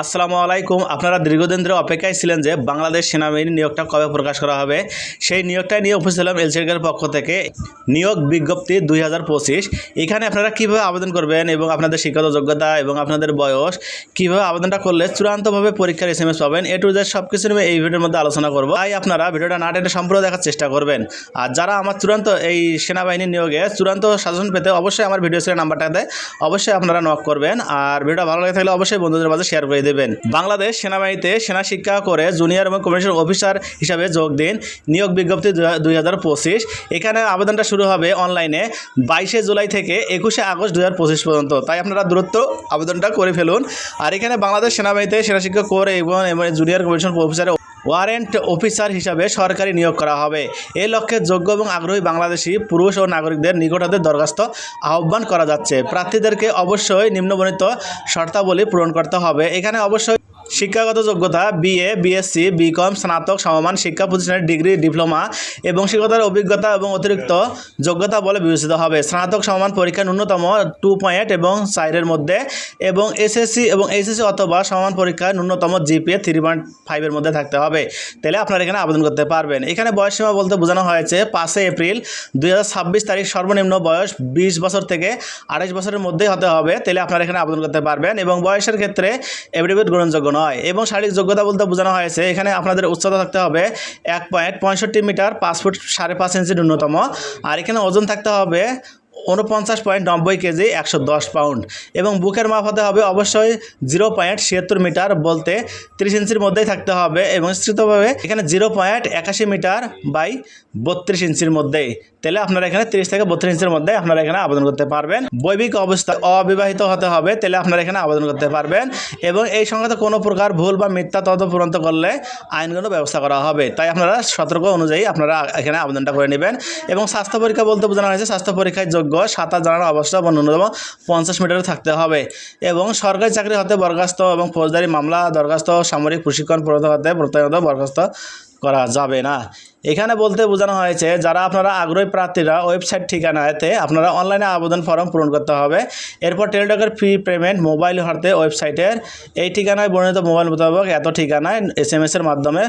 আসসালামু আলাইকুম। আপনারা দীর্ঘদিন ধরে অপেক্ষায় ছিলেন যে বাংলাদেশ সেনাবাহিনী নিয়োগটা কবে প্রকাশ করা হবে। সেই নিয়োগটা নিয়ে উপস্থিত হলাম এলসিডের পক্ষ থেকে। নিয়োগ বিজ্ঞপ্তি দুই হাজার পঁচিশ। এখানে আপনারা কীভাবে আবেদন করবেন এবং আপনাদের শিক্ষাগত যোগ্যতা এবং আপনাদের বয়স কীভাবে আবেদনটা করলে চূড়ান্তভাবে পরীক্ষার এস এম এস পাবেন, এ টু জেড সব কিছু নিয়ে এই ভিডিওর মধ্যে আলোচনা করব। তাই আপনারা ভিডিওটা না টেনে সম্পূর্ণ দেখার চেষ্টা করবেন। আর যারা আমার চূড়ান্ত এই সেনাবাহিনী নিয়োগে চূড়ান্ত শাসন পেতে অবশ্যই আমার ভিডিও ছিল নাম্বারটাতে অবশ্যই আপনারা নক করবেন। আর ভিডিওটা ভালো লাগে থাকলে অবশ্যই বন্ধুদের মাঝে করে দেবেন। বাংলাদেশ সেনাবাহিনীতে সেনা শিক্ষা করে জুনিয়র এবং কমিশন অফিসার হিসাবে যোগ দিন। নিয়োগ বিজ্ঞপ্তি দুই হাজার পঁচিশ। এখানে আবেদনটা শুরু হবে অনলাইনে বাইশে জুলাই থেকে একুশে আগস্ট দু হাজার পঁচিশ পর্যন্ত। তাই আপনারা দূরত্ব আবেদনটা করে ফেলুন। আর এখানে বাংলাদেশ সেনাবাহিনীতে সেনা শিক্ষা করে এবং junior commission officer warrant officer হিসাবে সরকারি নিয়োগ করা হবে। এ লক্ষ্যে যোগ্য এবং আগ্রহী বাংলাদেশি পুরুষ ও নাগরিকদের নিকটাতে দরখাস্ত আহ্বান করা যাচ্ছে। প্রার্থীদেরকে অবশ্যই নিম্নবর্ণিত শর্তাবলী পূরণ করতে হবে। এখানে অবশ্যই শিক্ষাগত যোগ্যতা বিএ বিএসসি বিকম স্নাতক, সমমান, শিক্ষা প্রতিষ্ঠানের ডিগ্রি, ডিপ্লোমা এবং শিক্ষকতার অভিজ্ঞতা এবং অতিরিক্ত যোগ্যতা বলে বিবেচিত হবে। স্নাতক, সমমান পরীক্ষা ন্যূনতম টু পয়েন্ট এবং চারের মধ্যে এবং এসএসসি এবং এইচএসসি অথবা সমান পরীক্ষা ন্যূনতম জিপিএ থ্রি পয়েন্ট ফাইভের মধ্যে থাকতে হবে। তাহলে আপনারা এখানে আবেদন করতে পারবেন। এখানে বয়স সীমা বলতে বোঝানো হয়েছে, পাঁচই এপ্রিল দু হাজার ছাব্বিশ তারিখ সর্বনিম্ন বয়স বিশ বছর থেকে আঠাশ বছরের মধ্যেই হতে হবে। তাহলে আপনারা এখানে আবেদন করতে পারবেন এবং বয়সের ক্ষেত্রে এফিডেভিট গ্রহণযোগ্য নয় এবং শারীরিক যোগ্যতা বলতে বোঝানো হয়েছে, এখানে আপনাদের উচ্চতা থাকতে হবে এক পয়েন্ট পঁয়ষট্টি মিটার পাঁচ ফুট সাড়ে পাঁচ ইঞ্চি ন্যূনতম। আর এখানে ওজন থাকতে হবে উনপঞ্চাশ পয়েন্ট নব্বই কেজি, একশো দশ পাউন্ড। এবং বুকের মাপ হতে হবে অবশ্যই জিরো পয়েন্ট ছিয়াত্তর মিটার বলতে তিরিশ ইঞ্চির মধ্যেই থাকতে হবে এবং স্থিতভাবে এখানে জিরো পয়েন্ট একাশি মিটার বাই বত্রিশ ইঞ্চির মধ্যেই। তাহলে আপনারা এখানে তিরিশ থেকে বত্রিশ ইঞ্চির মধ্যে আপনারা এখানে আবেদন করতে পারবেন। বৈবিক অবস্থা অবিবাহিত হতে হবে, তাহলে আপনারা এখানে আবেদন করতে পারবেন। এবং এই সংক্রান্ত কোনো প্রকার ভুল বা মিথ্যা তথ্য পূরণ করলে আইনগত ব্যবস্থা করা হবে। তাই আপনারা সতর্ক অনুযায়ী আপনারা এখানে আবেদনটা করে নেবেন। এবং স্বাস্থ্য পরীক্ষা বলতে বোঝানো হয়েছে, স্বাস্থ্য পরীক্ষায় যোগ্য সাঁতার জানার অবস্থা বা ন্যূনতম পঞ্চাশ মিটারে থাকতে হবে। এবং সরকারি চাকরি হতে বরখাস্ত এবং ফৌজদারি মামলা দরখাস্ত, সামরিক প্রশিক্ষণ প্রদত্ত হতে প্রত্যয়ত বরখাস্ত করা যাবে না। এখানে বলতে বোঝানো হয়েছে, যারা আপনারা আগ্রহী প্রার্থীরা ওয়েবসাইট ঠিকানাতে আপনারা অনলাইনে আবেদন ফর্ম পূরণ করতে হবে। এরপর টেলিটকের ফি পেমেন্ট মোবাইল হাতে ওয়েবসাইটের। এই ঠিকানায় বর্ণিত মোবাইল মোতাবেক এত ঠিকানায় এস এম এসের মাধ্যমে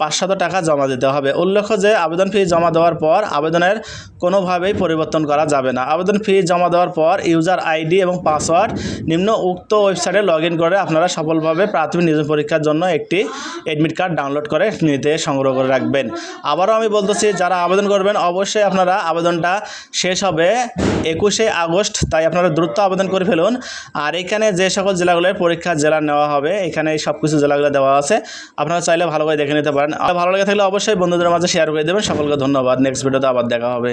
পাঁচশত টাকা জমা দিতে হবে। উল্লেখ্য যে, আবেদন ফি জমা দেওয়ার পর আবেদনের কোনোভাবেই পরিবর্তন করা যাবে না। আবেদন ফি জমা দেওয়ার পর ইউজার আইডি এবং পাসওয়ার্ড নিম্ন উক্ত ওয়েবসাইটে লগ করে আপনারা সফলভাবে প্রাথমিক নিয়োগ পরীক্ষার জন্য একটি অ্যাডমিট কার্ড ডাউনলোড করে নিতে সংগ্রহ করে রাখবেন। আবারও আমি বলতেছি, যারা আবেদন করবেন, অবশ্যই আপনারা আবেদনটা শেষ হবে একুশে আগস্ট, তাই আপনারা দ্রুত আবেদন করে ফেলুন। আর এখানে যে সকল জেলাগুলোর পরীক্ষা জেলা নেওয়া হবে, এখানে সব কিছু জেলাগুলো দেওয়া আছে। আপনারা চাইলে ভালো করে দেখে নিতে পারেন। ভালো লাগে থাকলে অবশ্যই বন্ধুদের মাঝে শেয়ার করে দেবেন। সকলকে ধন্যবাদ। নেক্সট ভিডিওতে আবার দেখা হবে।